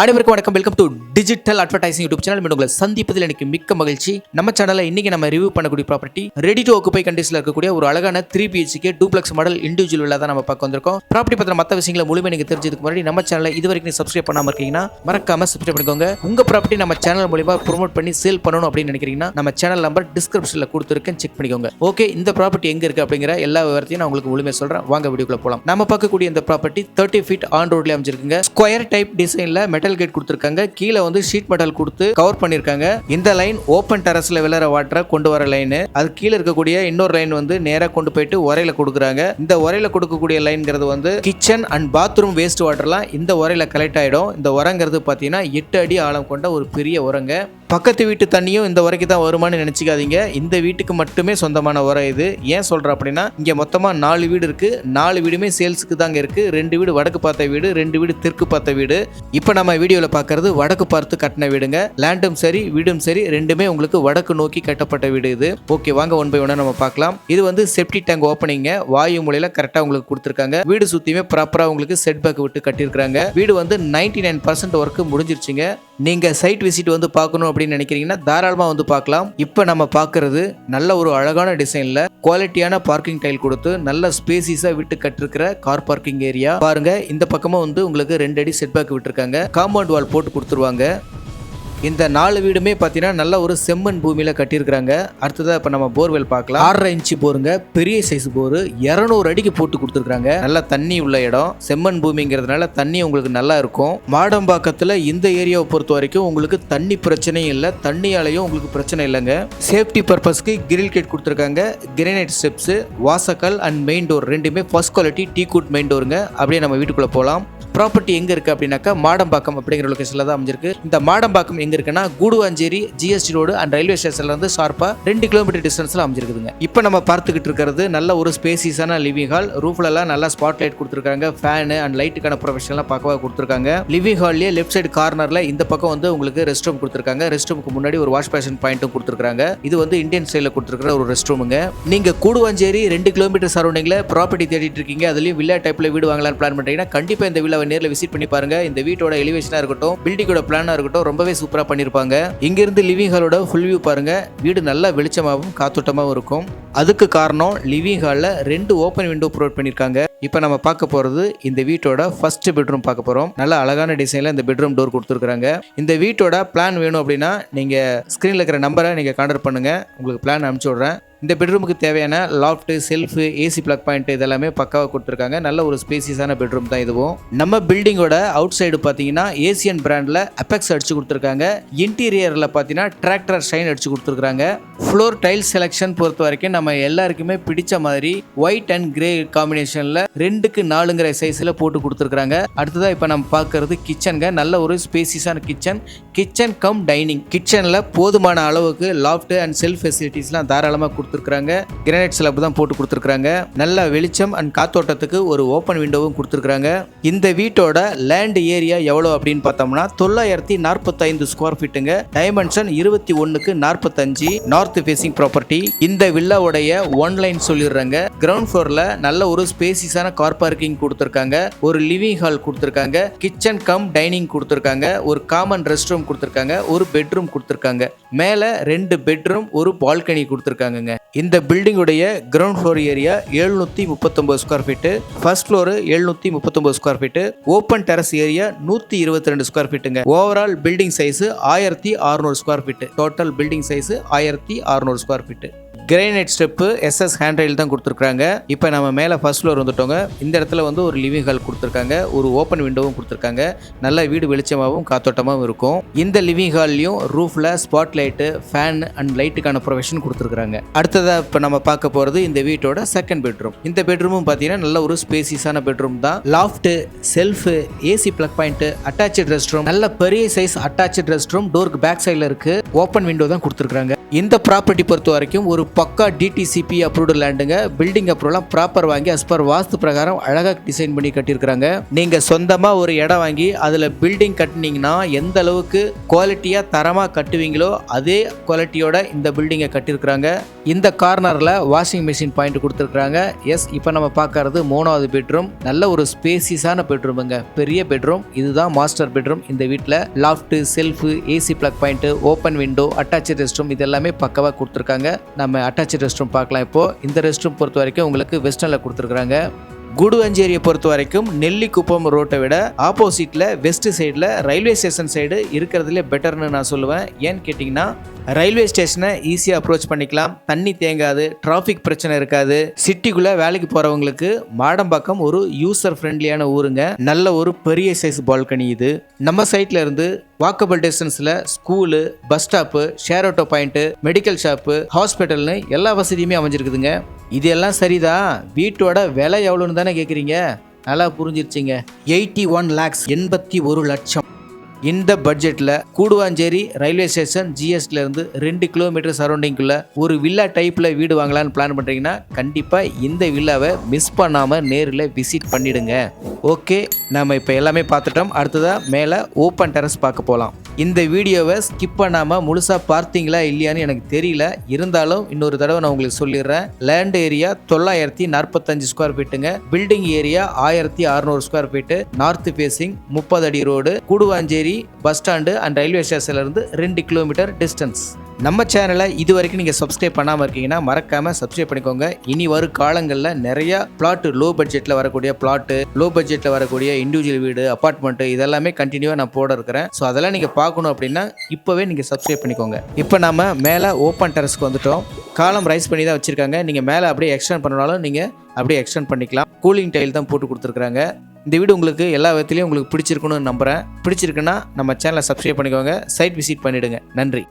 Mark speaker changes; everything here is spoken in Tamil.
Speaker 1: அனைவருக்கும் வணக்கம். Welcome to digital advertising YouTube channel மீண்டும் உங்களை சந்திப்பதில் எனக்கு மிக்க மகிழ்ச்சி. நம்ம சேனலில் இன்னைக்கு நம்ம ரிவ்யூ பண்ணக்கூடிய ப்ராப்பர்ட்டி ரெடி டு ஒக்குப்பை கண்டிஷனில் இருக்கக்கூடிய ஒரு அழகான three BHK duplex model individual தான் நம்ம பார்க்க வந்திருக்கோம். ப்ராப்பர்ட்டி பத்திர மற்ற விஷயங்களை முழுமை நீங்கள் தெரிஞ்சதுக்கு முன்னாடி நம்ம சேனலை இது வரைக்கும் சப்ஸ்கிரைப் பண்ணாம இருக்கீங்கன்னா மறக்காம சப்ஸ்கிரைப் பண்ணிக்கோங்க. உங்க ப்ராப்பர்ட்டி நம்ம சேனல் மூலியமா ப்ரோமோட் பண்ணி சேல் பண்ணணும் அப்படின்னு நினைக்கிறீங்கன்னா நம்ம சேனல் நம்பர் டிஸ்கிரிப்ஷனில் கொடுத்துருக்கேன். செக் பண்ணிக்கோங்க. ஓகே இந்த ப்ராப்பர்ட்டி எங்க இருக்கு அப்படிங்கிற எல்லா விவரத்தையும் நான் உங்களுக்கு முழுமையாக சொல்றேன். வாங்க வீடியோக்குள்ள போகலாம் நம்ம பார்க்கக்கூடிய இந்த ப்ராப்பர்ட்டி தேர்ட்டி ஃபீட் ஆன் ரோட்ல அமைச்சிருக்குங்க ஸ்கொயர் டைப் டிசைனில் மெட்டல் கேட் கொடுத்துருக்காங்க. கீழே வந்து ஷீட் மெட்டல் கொடுத்து கவர் பண்ணியிருக்காங்க. இந்த லைன் ஓப்பன் டெரஸில் விழுற வாட்டரை கொண்டு வர லைனு அது கீழே இருக்கக்கூடிய இன்னொரு லைன் வந்து நேராக கொண்டு போயிட்டு உரையில கொடுக்குறாங்க. இந்த உரையில கொடுக்கக்கூடிய லைன்ங்கிறது வந்து கிச்சன் அண்ட் பாத்ரூம் வேஸ்ட் வாட்டர்லாம் இந்த உரையில கலெக்ட் ஆயிடும். இந்த உரங்கிறது பார்த்தீங்கன்னா எட்டு அடி ஆழம் கொண்ட ஒரு பெரிய உரங்க. பக்கத்து வீட்டு தண்ணியும் இந்த உரைக்கு தான் வருமானு நினச்சிக்காதீங்க. இந்த வீட்டுக்கு மட்டுமே சொந்தமான உரம் இது. ஏன் சொல்கிறேன் அப்படின்னா இங்கே மொத்தமாக நாலு வீடு இருக்குது நாலு வீடுமே சேல்ஸுக்கு தாங்க இருக்குது ரெண்டு வீடு வடக்கு பார்த்த வீடு ரெண்டு வீடு தெற்கு பார்த்த வீடு. இப்போ நம்ம வீடியோவில் பார்க்குறது வடக்கு பார்த்து கட்டின வீடுங்க. லேண்டும் சரி வீடும் சரி ரெண்டுமே உங்களுக்கு வடக்கு நோக்கி கட்டப்பட்ட வீடு இது. ஓகே வாங்க ஒன் பை ஒன்னாக நம்ம பார்க்கலாம். இது வந்து செப்டி டேங்க் ஓப்பனிங்க வாயு முறையில் கரெக்டாக உங்களுக்கு கொடுத்துருக்காங்க. வீடு சுற்றியுமே ப்ராப்பராக உங்களுக்கு செட் பேக் விட்டு கட்டியிருக்காங்க வீடு வந்து நைன்டி நைன் பர்சன்ட் ஒர்க்கு முடிஞ்சிருச்சுங்க. நீங்கள் சைட் விசிட் வந்து பார்க்கணும் அப்படின்னு நினைக்கிறீங்கன்னா தாராளமாக வந்து பார்க்கலாம். இப்போ நம்ம பார்க்கறது நல்ல ஒரு அழகான டிசைனில் குவாலிட்டியான பார்க்கிங் டைல் கொடுத்து நல்ல ஸ்பேசிஸாக விட்டு கட்டிருக்கிற கார் பார்க்கிங் ஏரியா பாருங்க இந்த பக்கமாக வந்து உங்களுக்கு ரெண்டு அடி செட் பேக் விட்டுருக்காங்க. காம்பவுண்ட் வால் போட்டு கொடுத்துருவாங்க. இந்த நாலு வீடுமே பார்த்தீங்கன்னா நல்ல ஒரு செம்மண் பூமியில் கட்டியிருக்கிறாங்க. அடுத்ததாக இப்போ நம்ம போர்வெல் பார்க்கலாம். ஆறரை இன்ச்சு போருங்க. பெரிய சைஸ் போர். இரநூறு அடிக்கு போட்டு கொடுத்துருக்காங்க நல்ல தண்ணி உள்ள இடம். செம்மண் பூமிங்கிறதுனால தண்ணி உங்களுக்கு நல்லா இருக்கும். மாடம்பாக்கத்தில் இந்த ஏரியாவை பொறுத்த வரைக்கும் உங்களுக்கு தண்ணி பிரச்சனையும் இல்லை. தண்ணியாலையும் உங்களுக்கு பிரச்சனை இல்லைங்க. சேஃப்டி பர்பஸ்க்கு கிரில் கேட் கொடுத்துருக்காங்க. கிரேனைட் ஸ்டெப்ஸு வாசக்கல் அண்ட் மெயின் டோர் ரெண்டுமே first quality teak wood main டோருங்க அப்படியே நம்ம வீட்டுக்குள்ளே போகலாம் ப்ராப்பர்ட்டி எங்கே இருக்குது அப்படின்னாக்கா மாடம்பாக்கம் அப்படிங்கிற லொக்கேஷனில் தான் அமைஞ்சிருக்கு. இந்த மாடம்பாக்கம் எங்கே இருக்குன்னா Guduvanchery GST road and railway ஸ்டேஷன்ல இருந்து ஷார்ப்பாக ரெண்டு கிலோமீட்டர் டிஸ்டன்ஸில் அமைஞ்சிருக்குதுங்க. இப்போ நம்ம பார்த்துக்கிட்டு இருக்கிறது நல்ல ஒரு ஸ்பேசியஸான லிவிங் ஹால் ரூஃப்லலாம் நல்லா ஸ்பாட் லைட் கொடுத்துருக்காங்க. ஃபேனு அண்ட் லைட்டுக்கான ப்ரொஃபஷனலாக பக்கவாக கொடுத்துருக்காங்க. லிவிங் ஹால்லேயே லெஃப்ட் சைடு கார்னரில் இந்த பக்கம் வந்து உங்களுக்கு ரெஸ்ட் ரூம் கொடுத்துருக்காங்க. ரெஸ்ட் ரூமுக்கு முன்னாடி ஒரு வாஷ் பேஷன் பாயிண்ட்டும் கொடுத்துருக்காங்க. இது வந்து இந்தியன் ஸ்டைலில் கொடுத்துருக்கிற ஒரு ரெஸ்ட் ரூமுங்க நீங்கள் கூடுவாஞ்சேரி ரெண்டு கிலோமீட்டர் சரௌண்டிங்கில் ப்ராப்பர்ட்டி தேடிட்டு இருக்கீங்க. அதுலேயும் வில்லா டைப்பில் வீடு வாங்கலாம்னு பிளான் பண்ணுறீங்கன்னா கண்டிப்பாக இந்த வில்லாவை நேரில் விசிட் பண்ணி பாருங்க. இந்த வீட்டோட எலிவேஷனாக இருக்கட்டும் பில்டிங்கோட பிளானாக இருக்கட்டும் ரொம்பவே சூப்பராக பண்ணியிருப்பாங்க இங்கிருந்து லிவிங் ஹாலோட ஃபுல் வியூ பாருங்க. வீடு நல்லா வெளிச்சமாகவும் காத்தோட்டமாகவும் இருக்கும். அதுக்கு காரணம் லிவிங் ஹாலில் ரெண்டு ஓப்பன் விண்டோ ப்ரொவைட் பண்ணியிருக்காங்க இப்போ நம்ம பார்க்க போகிறது இந்த வீட்டோட ஃபர்ஸ்ட் பெட்ரூம் பார்க்க போகிறோம். நல்ல அழகான டிசைனில் இந்த பெட்ரூம் டோர் கொடுத்துருக்குறாங்க. இந்த வீட்டோட பிளான் வேணும் அப்படின்னா நீங்கள் ஸ்க்ரீனில் இருக்கிற நம்பரை நீங்கள் கான்டாக்ட் பண்ணுங்கள் உங்களுக்கு பிளான் அனுப்பிச்சி விட்றேன். இந்த பெட்ரூமுக்கு தேவையான loft shelf AC plug point இதெல்லாமே பக்காவாக கொடுத்துருக்காங்க. நல்ல ஒரு ஸ்பேசியஸான பெட்ரூம் தான் இதுவும். நம்ம பில்டிங்கோட அவுட் சைடு பார்த்தீங்கன்னா ஏசியன் பிராண்டில் அப்பெக்ஸ் அடிச்சு கொடுத்துருக்காங்க. இன்டீரியரில் பார்த்தீங்கன்னா டிராக்டர் ஷைன் அடிச்சு கொடுத்துருக்காங்க ஃப்ளோர் டைல் செலெக்ஷன் பொறுத்த வரைக்கும் நம்ம எல்லாருக்குமே பிடிச்ச மாதிரி ஒயிட் அண்ட் கிரே காம்பினேஷனில் ரெண்டுக்கு நாலுங்கிற சைஸில் போட்டு கொடுத்துருக்காங்க அடுத்ததாக இப்போ நம்ம பார்க்கறது கிச்சனுங்க நல்ல ஒரு ஸ்பேசியஸான கிச்சன் கிச்சன் கம் டைனிங் கிச்சனில் போதுமான அளவுக்கு லாஃப்ட் அண்ட் செல்ஃப் ஃபெசிலிட்டிஸ்லாம் தாராளமாக கொடுத்துருக்காங்க கிரானைட் ஸ்லாப் தான் போட்டு கொடுத்துருக்காங்க நல்ல வெளிச்சம் அண்ட் காத்தோட்டத்துக்கு ஒரு ஓப்பன் விண்டோவும் கொடுத்துருக்காங்க இந்த வீட்டோட லேண்ட் ஏரியா எவ்வளோ அப்படின்னு பார்த்தோம்னா தொள்ளாயிரத்தி நாற்பத்தைந்து ஸ்கொயர் ஃபீட்டுங்க டைமென்ஷன் இருபத்தி ஒன்றுக்கு நாற்பத்தஞ்சு. நார்த் ஃபேசிங் ப்ராப்பர்ட்டி இந்த வில்லாவுடைய ஒன் லைன் சொல்லிடுறாங்க. கிரவுண்ட் ஃப்ளோரில் நல்ல ஒரு ஸ்பேசிஸான கார் பார்க்கிங் கொடுத்துருக்காங்க ஒரு லிவிங் ஹால் கொடுத்துருக்காங்க கிச்சன் கம் டைனிங் கொடுத்துருக்காங்க ஒரு காமன் ரெஸ்ட் ரூம் கொடுத்துருக்காங்க ஒரு பெட்ரூம் கொடுத்துருக்காங்க. மேலே ரெண்டு பெட்ரூம் ஒரு பால்கனி கொடுத்துருக்காங்கங்க. இந்த பில்டிங்குடைய கிரவுண்ட் ஃப்ளோர் ஏரியா எழுநூற்றி முப்பத்தொம்பது ஸ்கொயர் ஃபீட்டு ஃபர்ஸ்ட் ஃப்ளோரு எழுநூற்றி முப்பத்தொம்பது square feet open terrace area நூற்றி இருபத்தி ரெண்டு ஸ்கொயர் ஃபீட்டுங்க ஓவரால் பில்டிங் சைஸு ஆயிரத்தி அறுநூறு square feet total building size ஆயிரத்தி அறுநூறு square feet granite step SS hand rail தான் கொடுத்துருக்காங்க இப்போ நம்ம மேலே ஃபர்ஸ்ட் ஃப்ளோர் வந்துட்டோங்க. இந்த இடத்துல வந்து ஒரு லிவிங் ஹால் கொடுத்துருக்காங்க. ஒரு ஓப்பன் விண்டோவும் கொடுத்துருக்காங்க. நல்ல வீடு வெளிச்சமாகவும் காத்தோட்டமாகவும் இருக்கும். இந்த லிவிங் ஹால்லையும் ரூஃபில் ஸ்பாட் லைட்டு ஃபேன் அண்ட் லைட்டுக்கான ப்ரொவிஷன் கொடுத்துருக்காங்க அடுத்ததாக இப்போ நம்ம பார்க்க போகிறது இந்த வீட்டோட செகண்ட் பெட்ரூம் இந்த பெட்ரூமும் பார்த்தீங்கன்னா நல்ல ஒரு ஸ்பேசியஸான பெட்ரூம் தான். Loft shelf AC plug point attach restroom நல்ல பெரிய சைஸ் அட்டாச்சு ரெஸ்ட் ரூம் டோருக்கு பேக் சைடில் இருக்குது ஓப்பன் விண்டோ தான் கொடுத்துருக்காங்க இந்த ப்ராப்பர்ட்டி பொறுத்த வரைக்கும் ஒரு பக்கா டிடிசிபி அப்ரூவ்டு லேண்டுங்க பில்டிங் அப்ரூவ்லாம் ப்ராப்பர் வாங்கி அஸ் பர் வாஸ்து பிரகாரம் அழகாக டிசைன் பண்ணி கட்டியிருக்கிறாங்க. நீங்கள் சொந்தமாக ஒரு இடம் வாங்கி அதில் பில்டிங் கட்டினீங்கன்னா எந்த அளவுக்கு குவாலிட்டியாக தரமாக கட்டுவீங்களோ அதே குவாலிட்டியோட இந்த பில்டிங்கை கட்டியிருக்கிறாங்க. இந்த கார்னரில் வாஷிங் மிஷின் பாயிண்ட் கொடுத்துருக்குறாங்க. எஸ் இப்போ நம்ம பார்க்கறது மூணாவது பெட்ரூம் நல்ல ஒரு ஸ்பேசியஸான பெட்ரூமுங்க பெரிய பெட்ரூம் இதுதான் மாஸ்டர் பெட்ரூம் இந்த வீட்டில் loft shelf AC plug point open window attach restroom இதெல்லாம் எல்லாமே பக்கவாக கொடுத்துருக்காங்க. நம்ம அட்டாச் ரெஸ்ட் ரூம் பார்க்கலாம் இப்போ. இந்த ரெஸ்ட் ரூம் பொறுத்த வரைக்கும் உங்களுக்கு வெஸ்டர்னில் கொடுத்துருக்குறாங்க. குடுவஞ்சேரியை பொறுத்த வரைக்கும் நெல்லிக்குப்பம் ரோட்டை விட ஆப்போசிட்டில் வெஸ்ட் சைடில் ரயில்வே ஸ்டேஷன் சைடு இருக்கிறதுலே பெட்டர்னு நான் சொல்லுவேன். ஏன்னு கேட்டிங்கன்னா ரயில்வே ஸ்டேஷனை ஈஸியாக அப்ரோச் பண்ணிக்கலாம். தண்ணி தேங்காது டிராஃபிக் பிரச்சனை இருக்காது. சிட்டிக்குள்ளே வேலைக்கு போகிறவங்களுக்கு மாடம்பாக்கம் ஒரு யூசர் ஃப்ரெண்ட்லியான ஊருங்க. நல்ல ஒரு பெரிய சைஸ் பால்கனி இது. நம்ம சைட்ல இருந்து வாக்கபிள் டிஸ்டன்ஸில் school bus stop share auto point medical shop ஹாஸ்பிட்டல்னு எல்லா வசதியுமே அமைஞ்சிருக்குதுங்க. இதெல்லாம் சரிதா? வீட்டோட விலை எவ்வளோன்னு தானே கேட்குறீங்க நல்லா புரிஞ்சிருச்சிங்க. எயிட்டி ஒன் லேக்ஸ் எண்பத்தி ஒரு லட்சம். இந்த பட்ஜெட்டில் கூடுவாஞ்சேரி ரயில்வே ஸ்டேஷன் ஜிஎஸ்டிலேருந்து ரெண்டு கிலோமீட்டர் சரௌண்டிங்குள்ளே ஒரு வில்லா டைப்பில் வீடு வாங்கலாம்னு பிளான் பண்ணுறீங்கன்னா கண்டிப்பாக இந்த வில்லாவை மிஸ் பண்ணாமல் நேரில் விசிட் பண்ணிவிடுங்க ஓகே நம்ம இப்போ எல்லாமே பார்த்துட்டோம். அடுத்ததாக மேலே ஓப்பன் டெரஸ் பார்க்க போகலாம் இந்த வீடியோவை ஸ்கிப் பண்ணாமல் முழுசாக பார்த்தீங்களா இல்லையான்னு எனக்கு தெரியல. இருந்தாலும் இன்னொரு தடவை நான் உங்களுக்கு சொல்லிடுறேன். லேண்ட் ஏரியா தொள்ளாயிரத்தி நாற்பத்தஞ்சு ஸ்கொயர் ஃபீட்டுங்க பில்டிங் ஏரியா ஆயிரத்தி அறநூறு ஸ்கொயர் ஃபீட்டு நார்த் ஃபேசிங் முப்பது அடி road Guduvanchery bus stand and railway ஸ்டேஷன்லேருந்து ரெண்டு கிலோமீட்டர் டிஸ்டன்ஸ் நம்ம சேனலை இது வரைக்கும் நீங்கள் சப்ஸ்கிரைப் பண்ணாமல் இருக்கீங்கன்னா மறக்காமல் சப்ஸ்கிரைப் பண்ணிக்கோங்க. இனி வரும் காலங்களில் நிறைய பிளாட்டு லோ பட்ஜெட்டில் வரக்கூடிய பிளாட்டு லோ பட்ஜெட்டில் வரக்கூடிய இண்டிவிஜுவல் வீடு அப்பார்ட்மெண்ட்டு இதெல்லாமே கண்டினியூவாக நான் போட இருக்கிறேன். ஸோ அதெல்லாம் நீங்கள் பார்க்கணும் அப்படின்னா இப்போவே நீங்கள் சப்ஸ்கிரைப் பண்ணிக்கோங்க. இப்போ நம்ம மேலே ஓப்பன் டெரஸ்க்கு வந்துட்டோம். காலம் ரைஸ் பண்ணி தான் வச்சுருக்காங்க. நீங்கள் மேலே அப்படியே எக்ஸ்டெண்ட் பண்ணனாலும் நீங்கள் அப்படியே எக்ஸ்டெண்ட் பண்ணிக்கலாம். கூலிங் டைல் தான் போட்டு கொடுத்துருக்காங்க இந்த வீடு உங்களுக்கு எல்லா விதத்துலையும் உங்களுக்கு பிடிச்சிருக்குன்னு நம்புகிறேன் பிடிச்சிருக்குன்னா நம்ம சேனலை சப்ஸ்கிரைப் பண்ணிக்கோங்க. சைட் விசிட் பண்ணிவிடுங்க நன்றி.